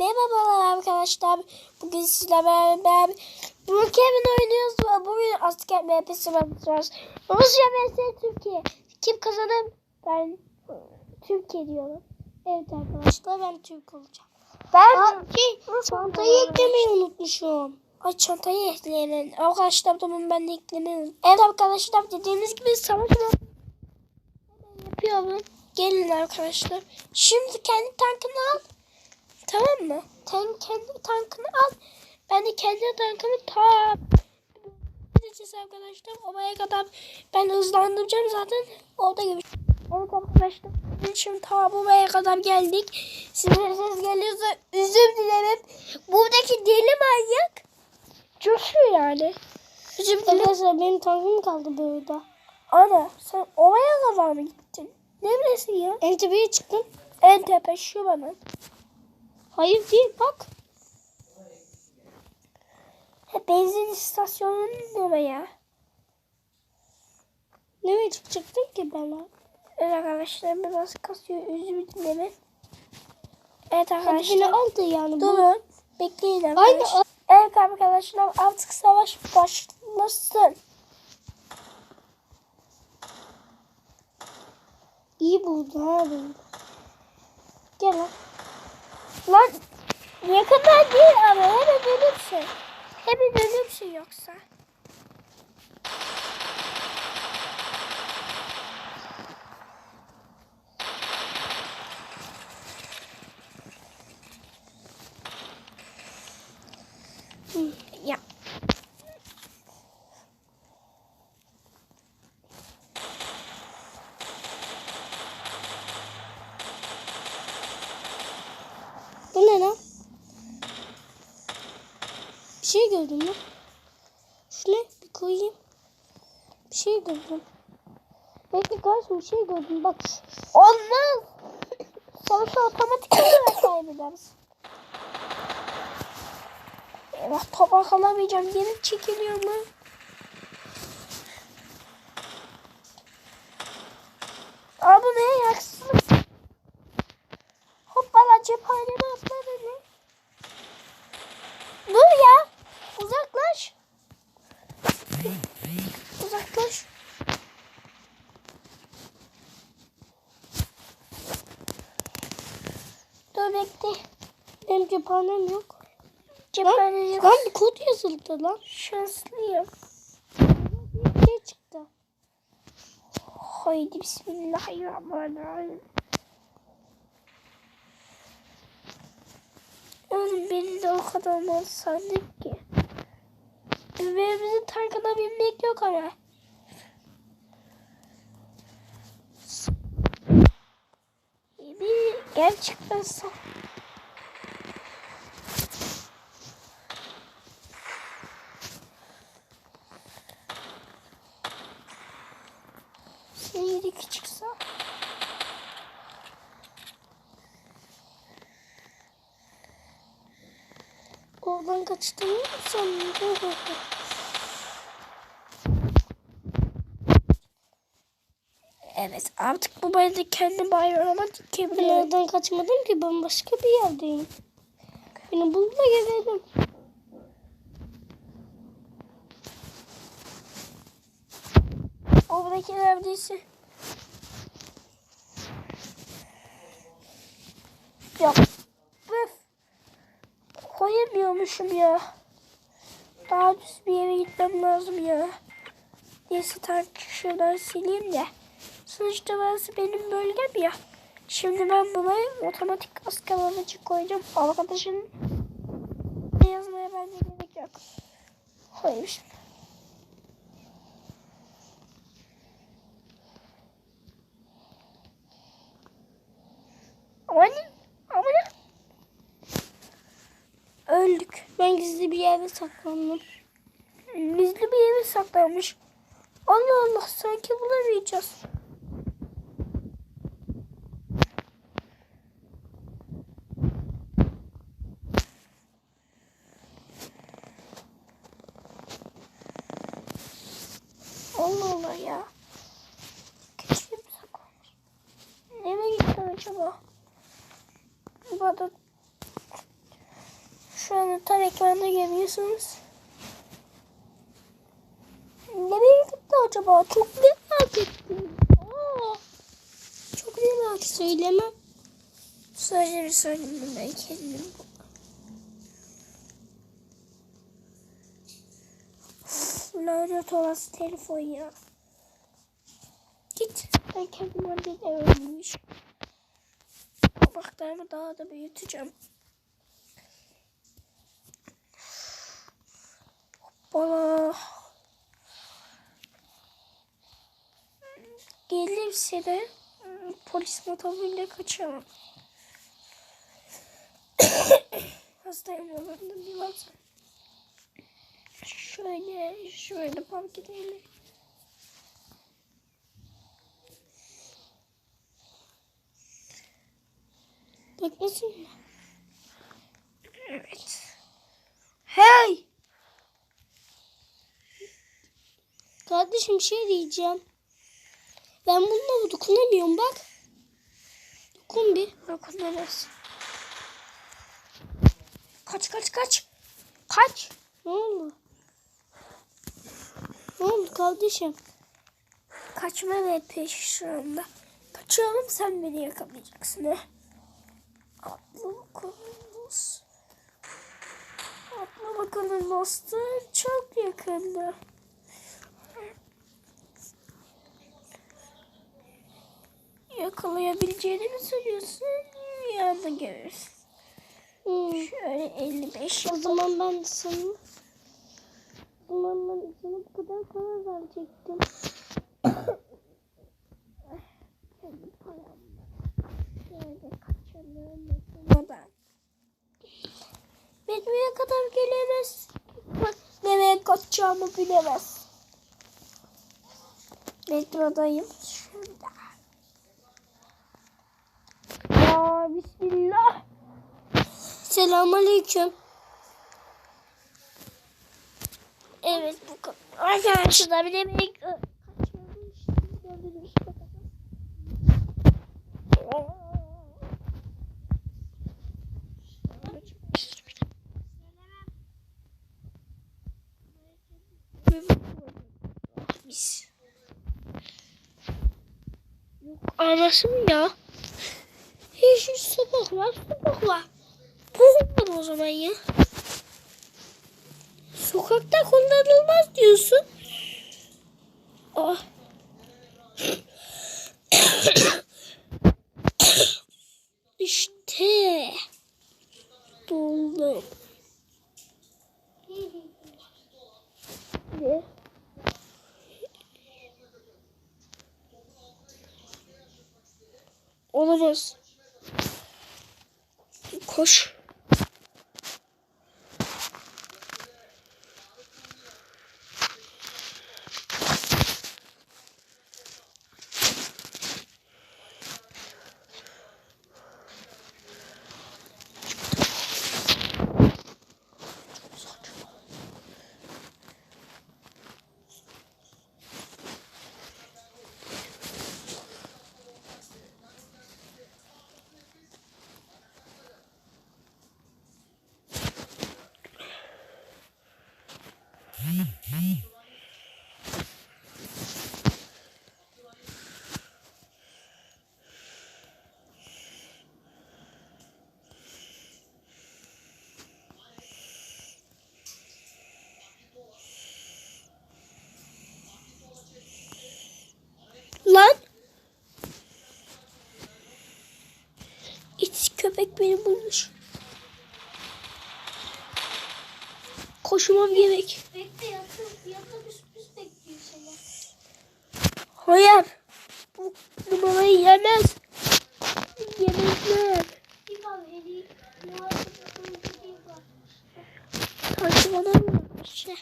Merhabalar arkadaşlar. Bugün sizlerle beraber Brookhaven oynuyoruz ve bugün asker MHP'si yapacağız. Rusya vs Türkiye. Kim kazanır? Ben Türkiye diyorum. Evet arkadaşlar ben Türk olacağım. Ben Şey, çantayı eklemeyi unutmuşum. Ay çantayı ekleyelim. Arkadaşlar tamam ben de eklemeyi Evet arkadaşlar dediğimiz gibi savaş yapıyorum. Gelin arkadaşlar. Şimdi kendi tankını al. Tamam mı? Sen kendi tankını al. Ben de kendi tankımı ta gideceğiz arkarkadaşlar. Oraya kadar ben hızlandıracağım zaten. Orada görüşürüz. Evet arkadaşlar. Şimdi ta buraya kadar geldik. Sizin ses geliyorsa özür dilerim. Buradaki deli manyak coşuyor yani. Özür dilerim. Arkadaşlar benim tankım kaldı burada. Ana sen oraya kadar mı gittin? Neredesin ya? En tepeye çıktım. En tepe şu bana. Hayır değil bak. Ha, benzin istasyonunun oraya. Nereye çıkacaktın ki ben? Evet arkadaşlar biraz kasıyor. Özür dilerim. Evet Hadi arkadaşlar. aldı yani. Bu. Durun. Bekleyin Aynı arkadaşlar. Evet arkadaşlar artık savaş başlasın. İyi buldu ha beni. Gel lan. Lan ne kadar değil ama hemen ölürsün. Hemen ölürsün yoksa. Hı, Ya. Bu ne lan? Bir şey gördüm lan. Şu ne? Bir koyayım. Bir şey gördüm. Bekle karşım bir şey gördüm. Bak. Olmaz. Savaşı otomatik olarak kaybedersin. Eyvah tabak alamayacağım. Geri çekiliyor mu? Aa bu ne yaksın? Hoppala cephaneme atladı ne? Dur ya. Uzaklaş. Uzaklaş. Dur bekle. Benim cephanem yok. Cephane yok. Lan bir kod yazıldı lan. Şanslıyım. Şey çıktı. Haydi bismillahirrahmanirrahim. Oğlum beni de o kadar mal sandık ki. Birbirimizin tankına binmek yok ama. Bir gel çıkmazsa. Seyri küçükse. Oradan kaçtım mı sanırım. Evet artık bu bayrağı kendi bayrağıma Ben dikebilirim. oradan kaçmadım ki ben başka bir yerdeyim. Beni bulma gelelim. Oradaki neredeyse. Yok. Öf. Koyamıyormuşum ya. Daha düz bir yere gitmem lazım ya. Neyse tank şuradan sileyim de. Sonuçta burası benim bölgem ya. Şimdi ben buna otomatik asker koyacağım. Arkadaşın yazmaya bence gerek yok. Koymuş. Aman aman. Öldük. Ben gizli bir yerde saklandım. Gizli bir yere saklanmış. Allah Allah sanki bulamayacağız. Allah Allah ya. Keşke bir saklanmış. Nereye gitti acaba? Burada Şu anda tam ekranda görüyorsunuz. Nereye gitti acaba? Çok merak ettim. Aa, çok merak. Söylemem. Sadece bir söyleyeyim ben kendim. Lanet olası telefon ya. Git. Ben kendim orada öğrenmiş. Kabaklarımı daha da büyüteceğim. Hoppala. Gelirse de polis motoruyla kaçamam. Hastayım olanında bir baksana. Şöyle, şöyle park edelim. Beklesin mi? Evet. Hey! Kardeşim bir şey diyeceğim. Ben bununla dokunamıyorum bak. Dokun bir. Dokunuruz. Kaç kaç kaç. Kaç. Ne oldu? Ne oldu kardeşim? Kaçma ve peş şu anda. Kaçıyorum sen beni yakalayacaksın ha. Bakalım dost. Atla bakalım dostum. Çok yakında. Yakalayabileceğini mi söylüyorsun? Ya da görürsün. Hmm. Şöyle 55 O zaman ben sana o zaman ben sana bu kadar para verecektim. Kendi paramla. Şöyle kaçalım makiнаdan. Metroya kadar gelemez. Bak nereye kaçacağımı bilemez. Metrodayım. Şurada. Ya bismillah. Selamünaleyküm. Evet bu kadar. Arkadaşlar bir kaçıyorum. Şimdi gördünüz bakalım. Mis. Anasın ya. Hiç sabah var sabah var. Bozulmadı o zaman ya. Sokakta kullanılmaz diyorsun. Ah. işte. Buldum. Ne? Olamaz. Koş. Lan. İç beni bulmuş. Koşmam gerek. Bekle yakın. Yakın bir sürpriz bekliyor seni. Hayır. Bu numarayı yemez. Yemezler. Bak Eli. Sanki bana mı bırakmış ya?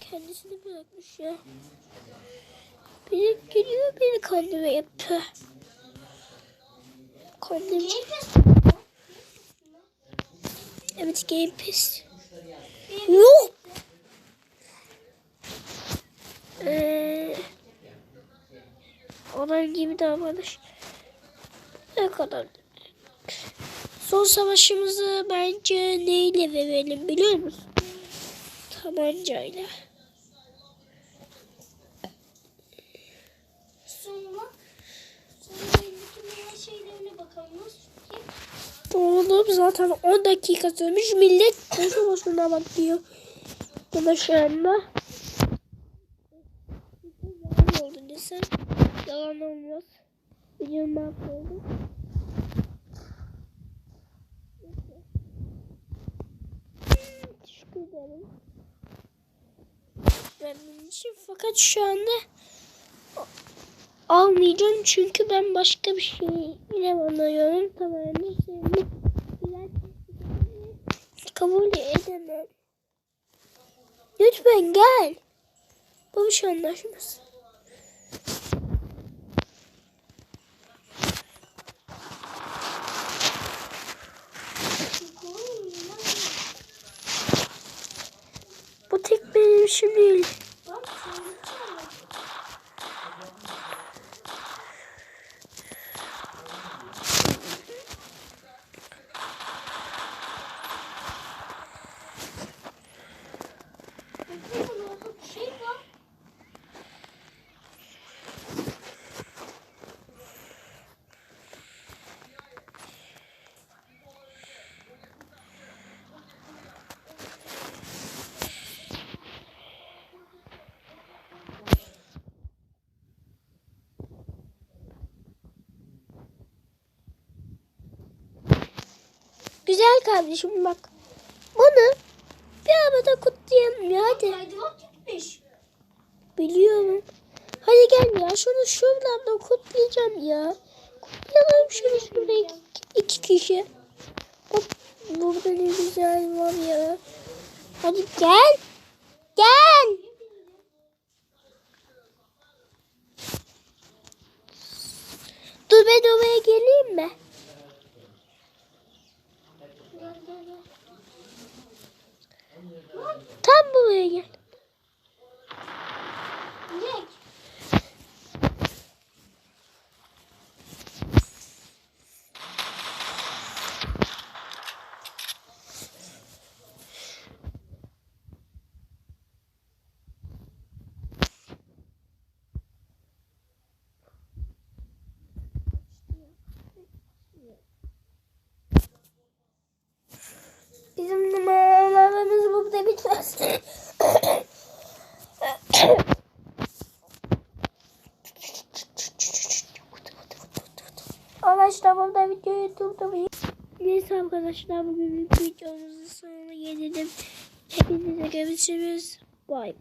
Kendisini bırakmış ya. Biri geliyor beni kandırma yaptı. Kandırma. Evet Game Pass. Yok. Ee, olan gibi davranış. Ne kadar? Son savaşımızı bence neyle verelim biliyor musun? Tabancayla. Oğlum zaten 10 dakika sürmüş. Millet boşu boşuna bakıyor. Anda. Yalan oldu desem. Yalan olmaz. Biliyorum mahvoldu. Teşekkür ederim. Ben bunun için fakat şu anda almayacağım çünkü ben başka bir şey yine banıyorum. Tamamen biraz kabul edemem. Lütfen gel. Bu bir şey anlaşması. Bu tek benim işim değil. Bak seninki ama. Bakın orada bir şey var. Güzel kardeşim bak. Bunu bir arabada kutlayalım ya hadi. Biliyorum. Hadi gel ya şunu şuradan da kutlayacağım ya. Kutlayalım şunu şurada iki, iki kişi. Bak burada ne güzel var ya. Hadi gel. Gel. Dur ben oraya geleyim mi? Gel gel gel. Tam buraya gel. Ne? Bizim numaralarımız burada bitmez. Burada videoyu durdurayım. Neyse arkadaşlar bugün videomuzun sonuna gelelim. Hepinize görüşürüz. Bye.